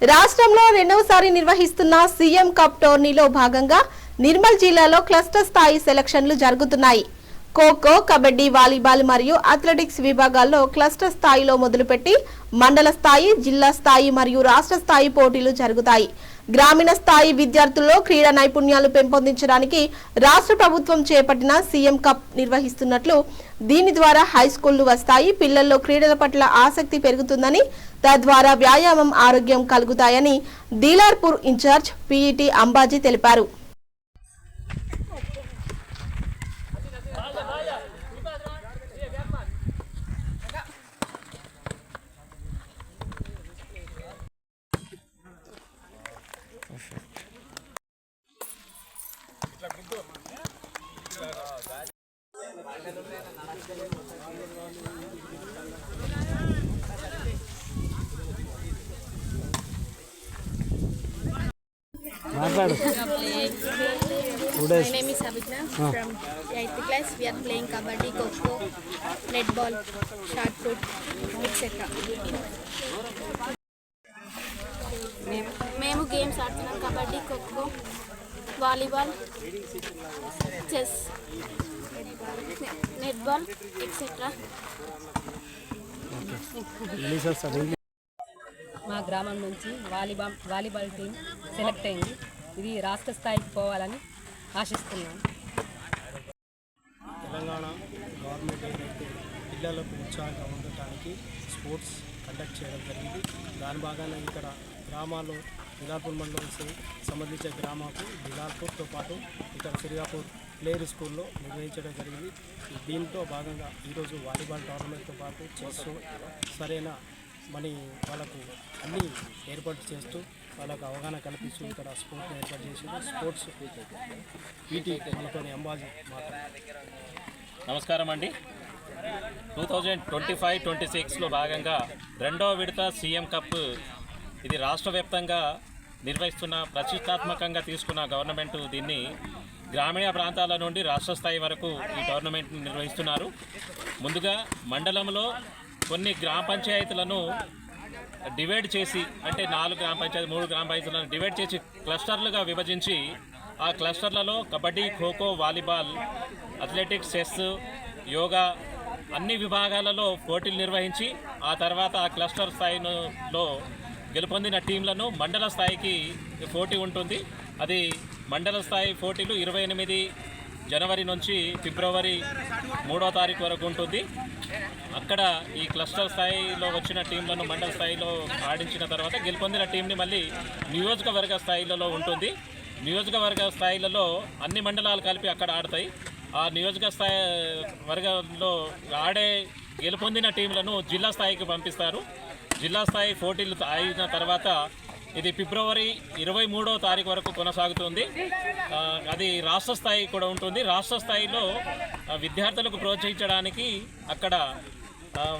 రాష్ట్రంలో రెండవసారి నిర్వహిస్తున్న సీఎం కప్ టోర్నీలో భాగంగా నిర్మల్ జిల్లాలో క్లస్టర్ స్థాయి సెలక్షన్లు జరుగుతున్నాయి. ఖోఖో కబడ్డీ వాలీబాల్ మరియు అథ్లెటిక్స్ విభాగాల్లో క్లస్టర్ స్థాయిలో మొదలుపెట్టి మండల స్థాయి జిల్లా స్థాయి మరియు రాష్ట్ర స్థాయి పోటీలు జరుగుతాయి. గ్రామీణ స్థాయి విద్యార్థుల్లో క్రీడా నైపుణ్యాలు పెంపొందించడానికి రాష్ట్ర ప్రభుత్వం చేపట్టిన సీఎం కప్ నిర్వహిస్తున్నట్లు దీని ద్వారా హై స్కూళ్ళు వస్తాయి. పిల్లల్లో క్రీడల పట్ల ఆసక్తి పెరుగుతుందని తద్వారా వ్యాయామం ఆరోగ్యం కలుగుతాయని దీలార్పూర్ ఇన్ఛార్జ్ పీఈటీ అంబాజీ తెలిపారు. మాట్లాడు two My days name is Abhijna from 8th class. We are playing kabaddi, kho netball, shot put, etc. Kabaddi kho kho volleyball chess netball etcetera. మా గ్రామం నుంచి వాలీబాల్ వాలీబాల్ టీం సెలెక్ట్ అయింది. ఇది రాష్ట్ర స్థాయికి పోవాలని ఆశిస్తున్నాను తెలంగాణ గవర్నమెంట్ ఏదైతే పిల్లలకు ఉత్సాహంగా ఉండటానికి స్పోర్ట్స్ కండక్ట్ చేయడం జరిగింది. దాని భాగంగా ఇక్కడ గ్రామాల్లో బిలాల్పూర్ మండలం సంబంధించిన గ్రామాకు బిలాల్పూర్తో పాటు ఇక్కడ సిరిగాపూర్ ప్లేయర్ స్కూల్లో నిర్వహించడం జరిగింది. దీంతో భాగంగా ఈరోజు వాలీబాల్ టోర్నమెంట్తో పాటు చెస్ సరైన మనీ వాళ్ళకు అన్నీ ఏర్పాటు చేస్తూ వాళ్ళకు అవగాహన కల్పిస్తూ ఇక్కడ స్పోర్ట్స్ ఏర్పాటు చేసి స్పోర్ట్స్ పీటీ మనతో అంబాజీ నమస్కారం అండి. Two thousand twenty five twenty సిక్స్లో భాగంగా రెండవ విడత సీఎం కప్ ఇది రాష్ట్ర వ్యాప్తంగా నిర్వహిస్తున్న ప్రతిష్టాత్మకంగా తీసుకున్న గవర్నమెంట్ దీన్ని గ్రామీణ ప్రాంతాల నుండి రాష్ట్ర స్థాయి వరకు ఈ టోర్నమెంట్ని నిర్వహిస్తున్నారు. ముందుగా మండలంలో కొన్ని గ్రామ పంచాయతీలను డివైడ్ చేసి అంటే నాలుగు గ్రామ పంచాయతీ మూడు గ్రామ పంచాయతీలను డివైడ్ చేసి క్లస్టర్లుగా విభజించి ఆ క్లస్టర్లలో kabaddi kho kho volleyball athletics chess yoga అన్ని విభాగాలలో పోటీలు నిర్వహించి ఆ తర్వాత ఆ క్లస్టర్ స్థాయిలో గెలుపొందిన టీంలను మండల స్థాయికి పోటీ ఉంటుంది. అది మండల స్థాయి పోటీలు ఇరవై ఎనిమిది జనవరి నుంచి ఫిబ్రవరి మూడో తారీఖు వరకు ఉంటుంది. అక్కడ ఈ క్లస్టర్ స్థాయిలో వచ్చిన టీంలను మండల స్థాయిలో ఆడించిన తర్వాత గెలుపొందిన టీంని మళ్ళీ నియోజకవర్గ స్థాయిలలో ఉంటుంది. నియోజకవర్గ స్థాయిలలో అన్ని మండలాలు కలిపి అక్కడ ఆడతాయి. ఆ నియోజక స్థాయి వర్గంలో ఆడే గెలుపొందిన టీంలను జిల్లా స్థాయికి పంపిస్తారు. జిల్లా స్థాయి పోటీలు అయిన తర్వాత ఇది ఫిబ్రవరి ఇరవై మూడో తారీఖు వరకు కొనసాగుతుంది. అది రాష్ట్ర స్థాయి కూడా ఉంటుంది. రాష్ట్ర స్థాయిలో విద్యార్థులకు ప్రోత్సహించడానికి అక్కడ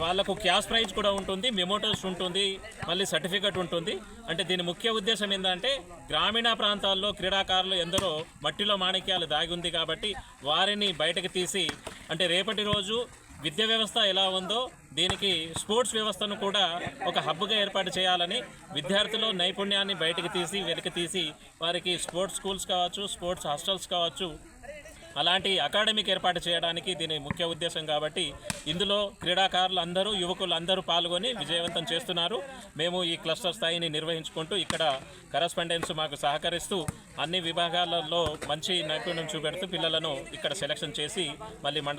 వాళ్ళకు క్యాష్ ప్రైజ్ కూడా ఉంటుంది మెమోటోస్ ఉంటుంది మళ్ళీ సర్టిఫికెట్ ఉంటుంది. అంటే దీని ముఖ్య ఉద్దేశం ఏంటంటే గ్రామీణ ప్రాంతాల్లో క్రీడాకారులు ఎందరో మట్టిలో మాణిక్యాలు దాగి ఉంది కాబట్టి వారిని బయటకు తీసి అంటే రేపటి రోజు విద్యా వ్యవస్థ ఎలా ఉందో దీనికి స్పోర్ట్స్ వ్యవస్థను కూడా ఒక హబ్గా ఏర్పాటు చేయాలని విద్యార్థులు నైపుణ్యాన్ని బయటకు తీసి వెలికి తీసి వారికి స్పోర్ట్స్ స్కూల్స్ కావచ్చు స్పోర్ట్స్ హాస్టల్స్ కావచ్చు అలాంటి అకాడమిక్ ఏర్పాటు చేయడానికి దీని ముఖ్య ఉద్దేశం కాబట్టి ఇందులో క్రీడాకారులు అందరూ యువకులు అందరూ పాల్గొని విజయవంతం చేస్తున్నారు. మేము ఈ క్లస్టర్ స్థాయిని నిర్వహించుకుంటూ ఇక్కడ కరస్పాండెన్స్ మాకు సహకరిస్తూ అన్ని విభాగాలలో మంచి నైపుణ్యం చూపెడుతూ పిల్లలను ఇక్కడ సెలక్షన్ చేసి మళ్ళీ